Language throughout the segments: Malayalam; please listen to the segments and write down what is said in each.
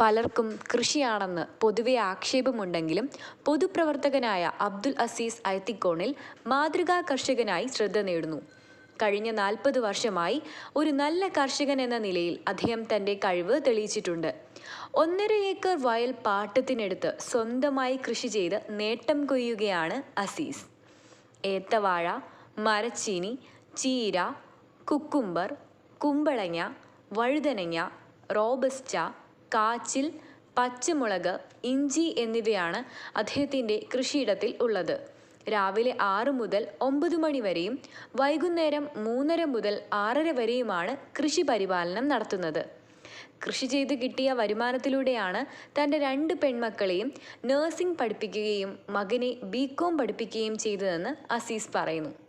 പലർക്കും കൃഷിയാണെന്ന് പൊതുവെ ആക്ഷേപമുണ്ടെങ്കിലും പൊതുപ്രവർത്തകനായ അബ്ദുൽ അസീസ് ഐത്തിക്കോണിൽ മാതൃകാ കർഷകനായി ശ്രദ്ധ നേടുന്നു. കഴിഞ്ഞ നാൽപ്പത് വർഷമായി ഒരു നല്ല കർഷകൻ എന്ന നിലയിൽ അദ്ദേഹം തന്റെ കഴിവ് തെളിയിച്ചിട്ടുണ്ട്. ഒന്നര ഏക്കർ വയൽ പാട്ടത്തിനെടുത്ത് സ്വന്തമായി കൃഷി ചെയ്ത് നേട്ടം കൊയ്യുകയാണ് അസീസ്. ഏത്തവാഴ മരച്ചീനി ചീര കുക്കുംബർ കുമ്പളങ്ങ വഴുതനങ്ങ റോബസ്റ്റ കാച്ചിൽ പച്ചമുളക് ഇഞ്ചി എന്നിവയാണ് അദ്ദേഹത്തിന്റെ കൃഷിയിടത്തിൽ ഉള്ളത്. രാവിലെ ആറ് മുതൽ ഒമ്പത് മണി വരെയും വൈകുന്നേരം മൂന്നര മുതൽ ആറര വരെയുമാണ് കൃഷി പരിപാലനം നടത്തുന്നത്. കൃഷി ചെയ്ത് കിട്ടിയ വരുമാനത്തിലൂടെയാണ് തന്റെ രണ്ട് പെൺമക്കളെയും നഴ്സിംഗ് പഠിപ്പിക്കുകയും മകനെ ബി കോം പഠിപ്പിക്കുകയും ചെയ്തതെന്ന് അസീസ് പറയുന്നു.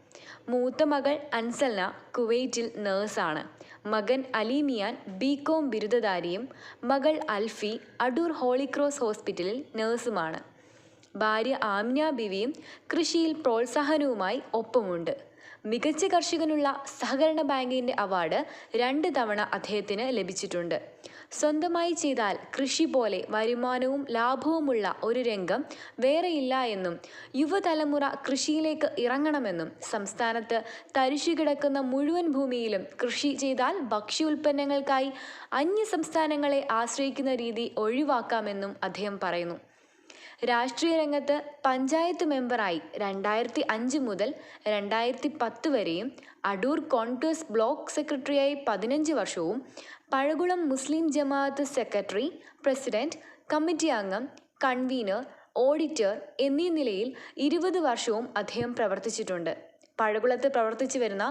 മൂത്ത മകൾ അൻസൽന കുവൈറ്റിൽ നേഴ്സാണ്. മകൻ അലീമിയാൻ ബി കോം ബിരുദധാരിയും മകൾ അൽഫി അടൂർ ഹോളിക്രോസ് ഹോസ്പിറ്റലിൽ നേഴ്സുമാണ്. ഭാര്യ ആമിന ബിവിയും കൃഷിയിൽ പ്രോത്സാഹനവുമായി ഒപ്പമുണ്ട്. മികച്ച കർഷകനുള്ള സഹകരണ ബാങ്കിന്റെ അവാർഡ് രണ്ട് തവണ അദ്ദേഹത്തിന് ലഭിച്ചിട്ടുണ്ട്. സ്വന്തമായി ചെയ്താൽ കൃഷി പോലെ വരുമാനവും ലാഭവുമുള്ള ഒരു രംഗം വേറെയില്ല എന്നും യുവതലമുറ കൃഷിയിലേക്ക് ഇറങ്ങണമെന്നും സംസ്ഥാനത്ത് തരിശു കിടക്കുന്ന മുഴുവൻ ഭൂമിയിലും കൃഷി ചെയ്താൽ ഭക്ഷ്യ ഉൽപ്പന്നങ്ങൾക്കായി അന്യ സംസ്ഥാനങ്ങളെ ആശ്രയിക്കുന്ന രീതി ഒഴിവാക്കാമെന്നും അദ്ദേഹം പറയുന്നു. രാഷ്ട്രീയ രംഗത്ത് പഞ്ചായത്ത് മെമ്പറായി രണ്ടായിരത്തി അഞ്ച് മുതൽ രണ്ടായിരത്തി പത്ത് വരെയും അടൂർ കോൺഗ്രസ് ബ്ലോക്ക് സെക്രട്ടറിയായി പതിനഞ്ച് വർഷവും Pazhakulam Muslim Jamaath secretary president committee അംഗം കൺവീനർ ഓഡിറ്റർ എന്നീ നിലയിൽ ഇരുപത് വർഷവും അദ്ദേഹം പ്രവർത്തിച്ചിട്ടുണ്ട്. പഴകുളത്ത് പ്രവർത്തിച്ചു വരുന്ന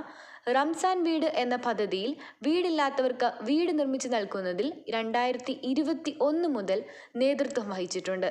റംസാൻ വീട് എന്ന പദ്ധതിയിൽ വീടില്ലാത്തവർക്ക് വീട് നിർമ്മിച്ചു നൽകുന്നതിൽ രണ്ടായിരത്തി ഇരുപത്തി ഒന്ന് മുതൽ നേതൃത്വം വഹിച്ചിട്ടുണ്ട്.